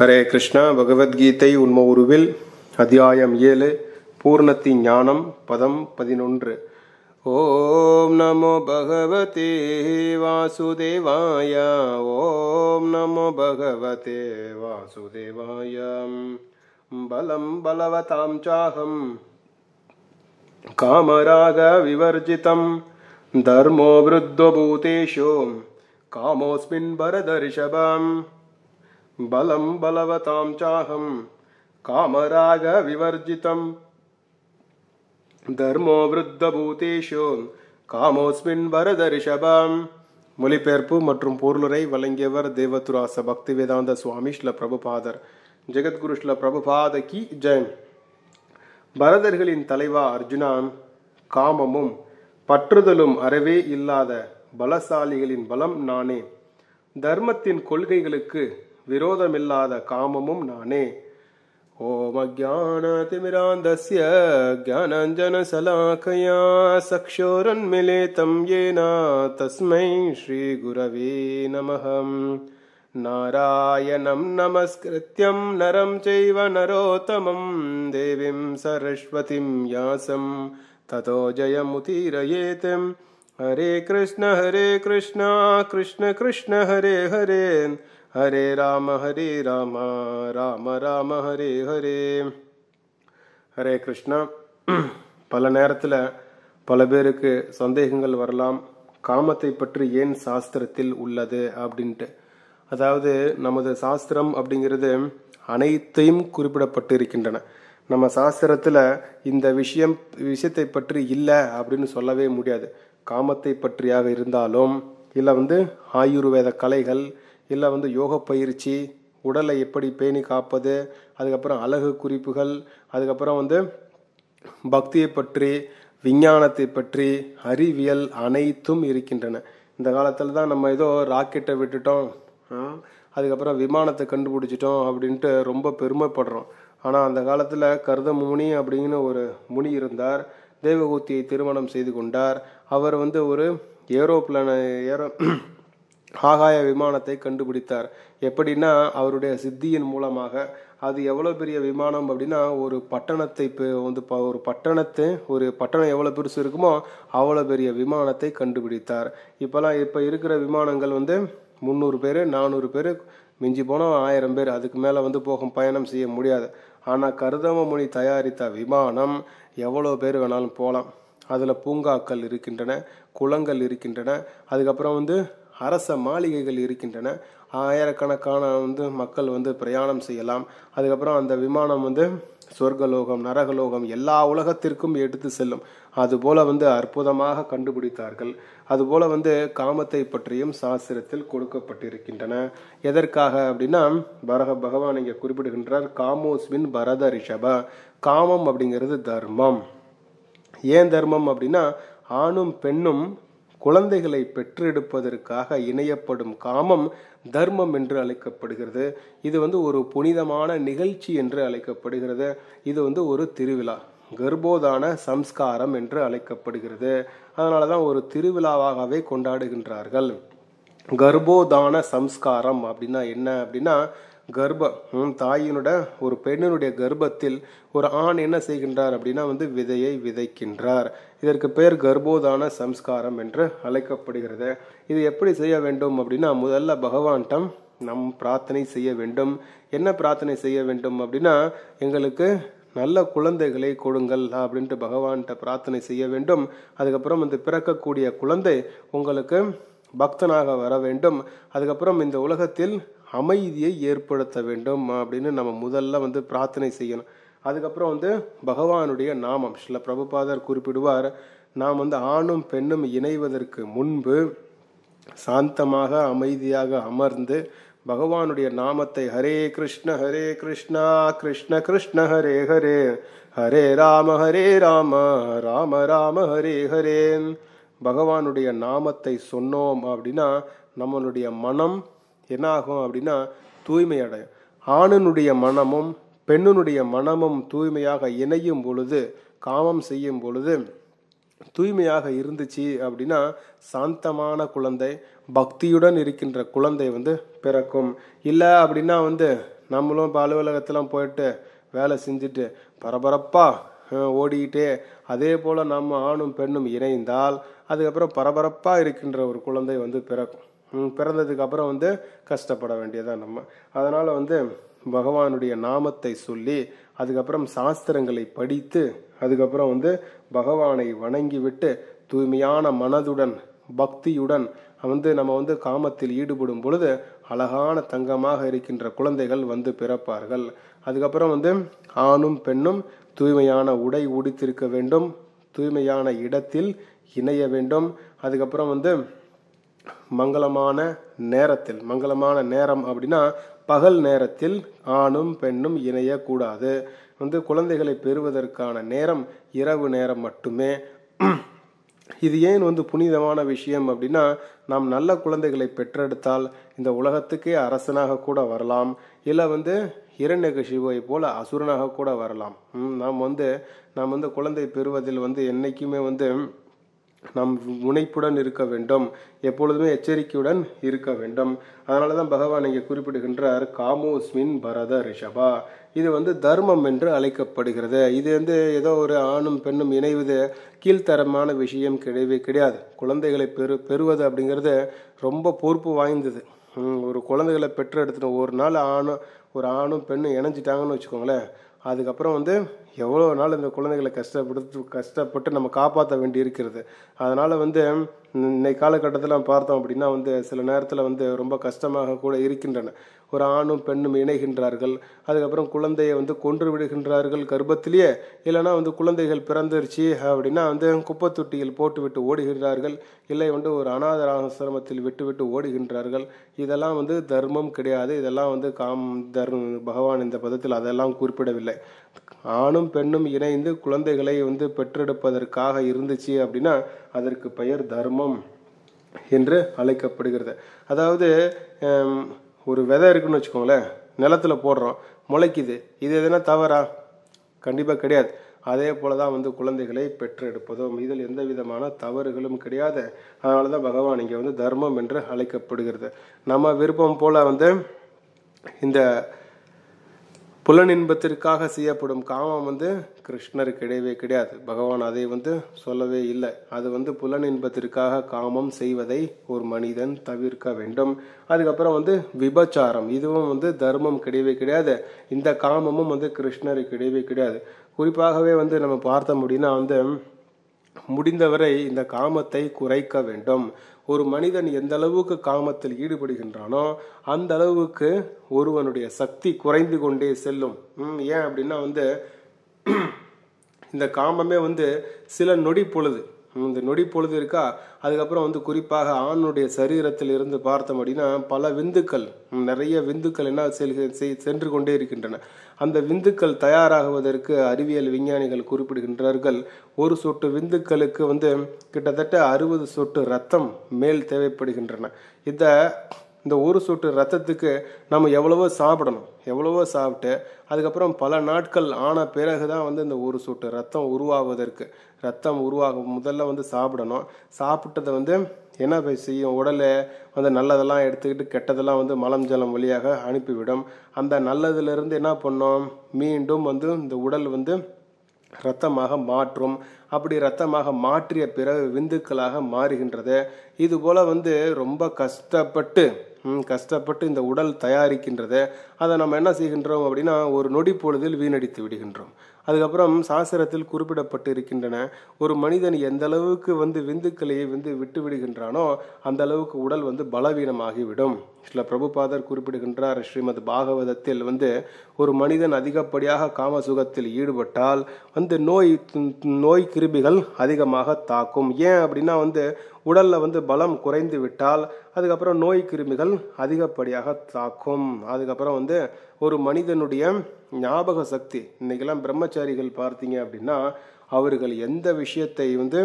ஹரே கிருஷ்ணா பகவத்கீதை உண்ம உருவில் அத்தியாயம் ஏழு பூர்ணத்தி ஞானம் பதம் பதினொன்று. ஓம் நமோ பகவதே வாசுதேவாய ஓம் நமோ பகவதே வாசுதேவாய பலம் பலவதாம் சாகம் காமராக விவர்ஜிதம் தர்மோ விருத்தபூதேஷோ காமோஸ்மின் பரதரிஷபம். बलं बलवतां चाहं कामरागविवर्जितं தர்மோ விருத்த பூதேஷோ காமோஸ்மின் வரதரிஷபம் மொழிபெயர்ப்பு மற்றும் பொருளுரை வழங்கியவர் தேவதுராச பக்தி வேதாந்த சுவாமி ஸ்ல பிரபுபாதர் ஜெகத்குரு ஸ்ல பிரபுபாத கி ஜெய் பரதர்களின் தலைவா அர்ஜுனா காமமும் பற்றுதலும் அறவே இல்லாத பலசாலிகளின் பலம் நானே தர்மத்தின் கொள்கைகளுக்கு விரோதமில்லாத காமமும் நானே ஓம் அஜானதிமிராந்தஸ்ய ज्ञानाञ्जनशलाकया चक्षुरन्मिलितं येन तस्मै श्रीगुरवे नमः नारायणं नमस्कृत्यं नरं चैव नरोत्तमं देवीं सरस्वतीं यासं ततो जयमुदीरयेत् हरे कृष्ण हरे कृष्ण कृष्ण कृष्ण हरे हरे ஹரே ராம ஹரே ராம ராம ராம ஹரே ஹரே. ஹரே கிருஷ்ணா. பல நேரத்தில் பல பேருக்கு சந்தேகங்கள் வரலாம். காமத்தை பற்றி ஏன் சாஸ்திரத்தில் உள்ளது அப்படின்ட்டு. அதாவது நமது சாஸ்திரம் அப்படிங்கிறது அனைத்தையும் குறிப்பிடப்பட்டு இருக்கின்றன நம்ம சாஸ்திரத்தில் இந்த விஷயம் விஷயத்தை பற்றி இல்லை அப்படின்னு சொல்லவே முடியாது. காமத்தை பற்றியாக இருந்தாலும் இல்லை வந்து ஆயுர்வேத கலைகள் இல்லை வந்து யோக பயிற்சி உடலை எப்படி பேணி காப்பது அதுக்கப்புறம் அழகு குறிப்புகள் அதுக்கப்புறம் வந்து பக்தியை பற்றி விஞ்ஞானத்தை பற்றி அறிவியல் அனைத்தும் இருக்கின்றன. இந்த காலத்தில் தான் நம்ம ஏதோ ராக்கெட்டை விட்டுட்டோம் அதுக்கப்புறம் விமானத்தை கண்டுபிடிச்சிட்டோம் அப்படின்ட்டு ரொம்ப பெருமைப்படுறோம். ஆனால் அந்த காலத்தில் கருத முனி அப்படின்னு ஒரு முனி இருந்தார் தேவகூத்தியை திருமணம் செய்து கொண்டார். அவர் வந்து ஒரு ஏரோப்ளனை ஏரோ ஆகாய விமானத்தை கண்டுபிடித்தார். எப்படின்னா அவருடைய சித்தியின் மூலமாக. அது எவ்வளோ பெரிய விமானம் அப்படின்னா ஒரு பட்டணத்தை இப்போ வந்து ஒரு பட்டணத்தை ஒரு பட்டணம் எவ்வளோ பெருசு இருக்குமோ அவ்வளோ பெரிய விமானத்தை கண்டுபிடித்தார். இப்போலாம் இப்போ இருக்கிற விமானங்கள் வந்து முந்நூறு பேர் நானூறு பேர் மிஞ்சி போனால் ஆயிரம் பேர். அதுக்கு மேலே வந்து போகும் பயணம் செய்ய முடியாது. ஆனால் கருதம தயாரித்த விமானம் எவ்வளோ பேர் வேணாலும் போகலாம் அதில் பூங்காக்கள் இருக்கின்றன குளங்கள் இருக்கின்றன. அதுக்கப்புறம் வந்து அரச மாளிகைகள் இருக்கின்றன. ஆயிரக்கணக்கான வந்து மக்கள் வந்து பிரயாணம் செய்யலாம். அதுக்கப்புறம் அந்த விமானம் வந்து சொர்க்கலோகம் நரகலோகம் எல்லா உலகத்திற்கும் எடுத்து செல்லும். அதுபோல வந்து அற்புதமாக கண்டுபிடித்தார்கள். அதுபோல வந்து காமத்தை பற்றியும் சாஸ்திரத்தில் கொடுக்கப்பட்டிருக்கின்றன. எதற்காக அப்படின்னா பரக பகவான் இங்கே குறிப்பிடுகின்றார் காமோஸ்மின் பரத ரிஷப காமம் அப்படிங்கிறது தர்மம். ஏன் தர்மம் அப்படின்னா ஆணும் பெண்ணும் குழந்தைகளை பெற்றெடுப்பதற்காக இணையப்படும் காமம் தர்மம் என்று அழைக்கப்படுகிறது. இது வந்து ஒரு புனிதமான நிகழ்ச்சி என்று அழைக்கப்படுகிறது. இது வந்து ஒரு திருவிழா கர்ப்போதான சம்ஸ்காரம் என்று அழைக்கப்படுகிறது. அதனால தான் ஒரு திருவிழாவாகவே கொண்டாடுகின்றார்கள். கர்ப்போதான சம்ஸ்காரம் அப்படின்னா என்ன அப்படின்னா கர்ப்பம் தாயினோட ஒரு பெண்ணினுடைய கர்ப்பத்தில் ஒரு ஆண் என்ன செய்கின்றார் அப்படின்னா வந்து விதையை விதைக்கின்றார். இதற்கு பெயர் கர்ப்போதான சம்ஸ்காரம் என்று அழைக்கப்படுகிறது. இது எப்படி செய்ய வேண்டும் அப்படின்னா முதல்ல பகவான்டம் நம் பிரார்த்தனை செய்ய வேண்டும். என்ன பிரார்த்தனை செய்ய வேண்டும் அப்படின்னா எங்களுக்கு நல்ல குழந்தைகளை கொடுங்கள் அப்படின்ட்டு பகவான்கிட்ட பிரார்த்தனை செய்ய வேண்டும். அதுக்கப்புறம் இந்த பிறக்கக்கூடிய குழந்தை உங்களுக்கு பக்தனாக வர வேண்டும். அதுக்கப்புறம் இந்த உலகத்தில் அமைதியை ஏற்படுத்த வேண்டும் அப்படின்னு நம்ம முதல்ல வந்து பிரார்த்தனை செய்யணும். அதுக்கப்புறம் வந்து பகவானுடைய நாமம். சில பிரபுபாதர் குறிப்பிடுவார் நாம் வந்து ஆணும் பெண்ணும் இணைவதற்கு முன்பு சாந்தமாக அமைதியாக அமர்ந்து பகவானுடைய நாமத்தை ஹரே கிருஷ்ண ஹரே கிருஷ்ணா கிருஷ்ண கிருஷ்ண ஹரே ஹரே ஹரே ராம ஹரே ராம ராம ராம ஹரே ஹரே. பகவானுடைய நாமத்தை சொன்னோம் அப்படின்னா நம்மளுடைய மனம் என்னாகும் அப்படின்னா தூய்மை அடையும் ஆணினுடைய மனமும் பெண்ணினுடைய மனமும் தூய்மையாக இணையும் பொழுது காமம் செய்யும் பொழுது தூய்மையாக இருந்துச்சு அப்படின்னா சாந்தமான குழந்தை பக்தியுடன் இருக்கின்ற குழந்தை வந்து பிறக்கும். இல்லை அப்படின்னா வந்து நம்மளும் இப்போ அலுவலகத்தெலாம் போயிட்டு வேலை செஞ்சுட்டு பரபரப்பாக ஓடிக்கிட்டே அதே போல் நம்ம ஆணும் பெண்ணும் இணைந்தால் அதுக்கப்புறம் பரபரப்பாக இருக்கின்ற ஒரு குழந்தை வந்து பிறக்கும். பிறந்ததுக்கு அப்புறம் வந்து கஷ்டப்பட வேண்டியதான் நம்ம. அதனால் வந்து பகவானுடைய நாமத்தை சொல்லி அதுக்கப்புறம் சாஸ்திரங்களை படித்து அதுக்கப்புறம் வந்து பகவானை வணங்கிவிட்டு தூய்மையான மனதுடன் பக்தியுடன் வந்து நம்ம வந்து காமத்தில் ஈடுபடும் பொழுது அழகான தங்கமாக இருக்கின்ற குழந்தைகள் வந்து பிறப்பார்கள். அதுக்கப்புறம் வந்து ஆணும் பெண்ணும் தூய்மையான உடை உடுத்திருக்க வேண்டும் தூய்மையான இடத்தில் இணைய வேண்டும். அதுக்கப்புறம் வந்து மங்களமான நேரத்தில் மங்களமான நேரம் அப்படின்னா பகல் நேரத்தில் ஆணும் பெண்ணும் இணையக்கூடாது. வந்து குழந்தைகளை பெறுவதற்கான நேரம் இரவு நேரம் மட்டுமே. இது ஏன் வந்து புனிதமான விஷயம் அப்படின்னா நாம் நல்ல குழந்தைகளை பெற்றெடுத்தால் இந்த உலகத்துக்கே அரசனாக கூட வரலாம். இல்லை வந்து இரண்யகசிவை போல அசுரனாக கூட வரலாம். நாம் வந்து நாம் வந்து குழந்தை பெறுவதில் வந்து என்றைக்குமே வந்து நாம் முனைப்புடன் இருக்க வேண்டும். எப்பொழுதுமே எச்சரிக்கையுடன் இருக்க வேண்டும். அதனால தான் பகவான் இங்கே குறிப்பிடுகின்றார் காமோஸ்மின் பரத ரிஷபா. இது வந்து தர்மம் என்று அழைக்கப்படுகிறது. இது வந்து ஏதோ ஒரு ஆணும் பெண்ணும் இணைவது கீழ்த்தரமான விஷயம் கிடையவே கிடையாது. குழந்தைகளை பெறு பெறுவது அப்படிங்கிறது ரொம்ப பொறுப்பு வாய்ந்தது. ஒரு குழந்தைகளை பெற்று எடுத்துட்டு ஒரு நாள் ஆணும் ஒரு ஆணும் பெண்ணும் இணைஞ்சிட்டாங்கன்னு வச்சுக்கோங்களேன் அதுக்கப்புறம் வந்து எவ்வளோ நாள் இந்த குழந்தைகளை கஷ்டப்படுத்து கஷ்டப்பட்டு நம்ம காப்பாற்ற வேண்டி இருக்கிறது அதனால் வந்து இன்னைக்கு காலகட்டத்தில் பார்த்தோம் அப்படின்னா வந்து சில நேரத்தில் வந்து ரொம்ப கஷ்டமாக கூட இருக்கின்றன. ஒரு ஆணும் பெண்ணும் இணைகின்றார்கள். அதுக்கப்புறம் குழந்தையை வந்து கொன்று விடுகின்றார்கள் கர்ப்பத்திலேயே. இல்லைன்னா வந்து குழந்தைகள் பிறந்துருச்சு அப்படின்னா வந்து குப்பை தொட்டியில் போட்டுவிட்டு ஓடுகின்றார்கள். இல்லை வந்து ஒரு அனாதராசிரமத்தில் விட்டு விட்டு ஓடுகின்றார்கள். இதெல்லாம் வந்து தர்மம் கிடையாது. இதெல்லாம் வந்து காம் தர்மம் பகவான் இந்த பதத்தில் அதெல்லாம் குறிப்பிடவில்லை. ஆணும் பெண்ணும் இணைந்து குழந்தைகளை வந்து பெற்றெடுப்பதற்காக இருந்துச்சு அப்படின்னா அதற்கு பெயர் தர்மம் என்று அழைக்கப்படுகிறது. அதாவது ஒரு விதை இருக்குன்னு வச்சுக்கோங்களேன் நிலத்துல போடுறோம் முளைக்குது. இது எதுனா தவறா? கண்டிப்பாக கிடையாது. அதே போல தான் வந்து குழந்தைகளை பெற்றெடுப்பதும். இதில் எந்த விதமான தவறுகளும் கிடையாது. அதனால தான் பகவான் இங்கே வந்து தர்மம் என்று அழைக்கப்படுகிறது. நம்ம விருப்பம் போல வந்து இந்த புலனின்பத்திற்காக செய்யப்படும் காமம் வந்து கிருஷ்ணருக்கு கிடையவே கிடையாது. பகவான் அதை வந்து சொல்லவே இல்லை. அது வந்து புலனின்பத்திற்காக காமம் செய்வதை ஒரு மனிதன் தவிர்க்க வேண்டும். அதுக்கப்புறம் வந்து விபச்சாரம். இதுவும் வந்து தர்மம் கிடையவே கிடையாது. இந்த காமமும் வந்து கிருஷ்ணருக்கு கிடையவே கிடையாது. குறிப்பாகவே வந்து நம்ம பார்த்த முடியும்னா வந்து முடிந்தவரை இந்த காமத்தை குறைக்க வேண்டும். ஒரு மனிதன் எந்த அளவுக்கு காமத்தில் ஈடுபடுகின்றானோ அந்த அளவுக்கு ஒருவனுடைய சக்தி குறைந்து கொண்டே செல்லும். ஏன் அப்படின்னா வந்து இந்த காமமே வந்து சில நொடி பொழுது. இந்த நொடி பொழுது இருக்கா? அதுக்கப்புறம் வந்து குறிப்பாக ஆணுடைய சரீரத்தில் இருந்து பார்த்தோம் அப்படின்னா பல விந்துக்கள் நிறைய விந்துக்கள் என்ன செல்க- செய்- சென்று கொண்டே இருக்கின்றன. அந்த விந்துக்கள் தயாராகுவதற்கு அறிவியல் விஞ்ஞானிகள் குறிப்பிடுகின்றார்கள். ஒரு சொட்டு விந்துக்களுக்கு வந்து கிட்டத்தட்ட அறுபது சொட்டு ரத்தம் மேல் தேவைப்படுகின்றன. இதை இந்த ஒரு சொட்டு ரத்தத்துக்கு நம்ம எவ்வளவோ சாப்பிடணும் எவ்வளவோ சாப்பிட்டு அதுக்கப்புறம் பல நாட்கள் ஆன பிறகு தான் வந்து இந்த ஒரு சொட்டு ரத்தம் உருவாவதற்கு ரத்தம் உருவாகும் முதல்ல வந்து சாப்பிடணும். சாப்பிட்டதை வந்து என்ன போய் செய்யும் உடலை வந்து நல்லதெல்லாம் எடுத்துக்கிட்டு கெட்டதெல்லாம் வந்து மலம் ஜலம் வழியாக அனுப்பிவிடும். அந்த நல்லதுலேருந்து என்ன பண்ணோம்? மீண்டும் வந்து இந்த உடல் வந்து இரத்தமாக மாற்றும். அப்படி இரத்தமாக மாற்றிய பிறகு விந்துக்களாக மாறுகின்றது. இதுபோல் வந்து ரொம்ப கஷ்டப்பட்டு கஷ்டப்பட்டு இந்த உடல் தயாரிக்கின்றத அதை நம்ம என்ன செய்கின்றோம் அப்படின்னா ஒரு நொடி பொழுதில் வீணடித்து விடுகின்றோம். அதுக்கப்புறம் சாஸ்திரத்தில் குறிப்பிடப்பட்டு இருக்கின்றன ஒரு மனிதன் எந்த அளவுக்கு வந்து விந்துக்களையே வந்து விட்டு விடுகின்றானோ அந்த அளவுக்கு உடல் வந்து பலவீனமாகிவிடும். ஸ்ரீல பிரபுபாதர் குறிப்பிடுகின்றார் ஸ்ரீமத் பாகவதத்தில் வந்து ஒரு மனிதன் அதிகப்படியாக காம சுகத்தில் ஈடுபட்டால் வந்து நோய் நோய் கிருபிகள் அதிகமாக தாக்கும். ஏன் அப்படின்னா வந்து உடலில் வந்து பலம் குறைந்து விட்டால் அதுக்கப்புறம் நோய் கிருமிகள் அதிகப்படியாக தாக்கும். அதுக்கப்புறம் வந்து ஒரு மனிதனுடைய ஞாபக சக்தி இன்றைக்கெல்லாம் பிரம்மச்சாரிகள் பார்த்தீங்க அப்படின்னா அவர்கள் எந்த விஷயத்தை வந்து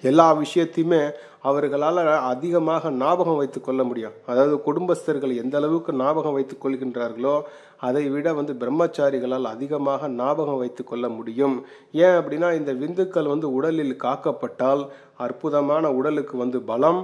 எல்லா விஷயத்தையுமே அவர்களால் அதிகமாக ஞாபகம் வைத்து கொள்ள முடியும். அதாவது குடும்பஸ்தர்கள் எந்த அளவுக்கு ஞாபகம் வைத்து கொள்கின்றார்களோ அதை விட வந்து பிரம்மச்சாரிகளால் அதிகமாக ஞாபகம் வைத்து கொள்ள முடியும். ஏன் அப்படின்னா இந்த விந்துக்கள் வந்து உடலில் காக்கப்பட்டால் அற்புதமான உடலுக்கு வந்து பலம்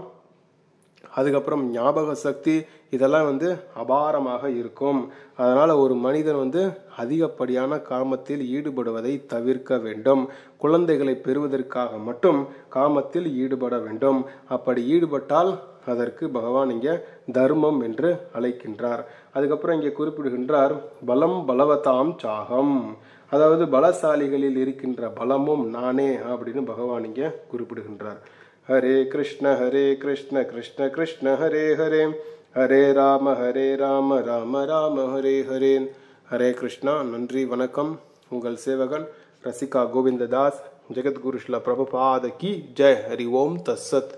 அதுக்கப்புறம் ஞாபக சக்தி இதெல்லாம் வந்து அபாரமாக இருக்கும். அதனால் ஒரு மனிதன் வந்து அதிகப்படியான காமத்தில் ஈடுபடுவதை தவிர்க்க வேண்டும். குழந்தைகளை பெறுவதற்காக மட்டும் காமத்தில் ஈடுபட வேண்டும். அப்படி ஈடுபட்டால் அதற்கு பகவான் இங்கே தர்மம் என்று அழைக்கின்றார். அதுக்கப்புறம் இங்கே குறிப்பிடுகின்றார் பலம் பலவதாம் சாகம். அதாவது பலசாலிகளில் இருக்கின்ற பலமும் நானே அப்படின்னு பகவான் இங்கே குறிப்பிடுகின்றார். ஹரே கிருஷ்ண ஹரே கிருஷ்ண கிருஷ்ண கிருஷ்ண ஹரே ஹரே ஹரே ராம ஹரே ராம ராம ராம ஹரே ஹரே ஹரே கிருஷ்ணா நன்றி வணக்கம் உங்கள் சேவகன் ரசிகா கோவிந்ததாஸ் ஜெகத்குரு ஸ்ல பிரபுபாத கி ஜெய் ஹரி ஓம் தஸ்ஸத்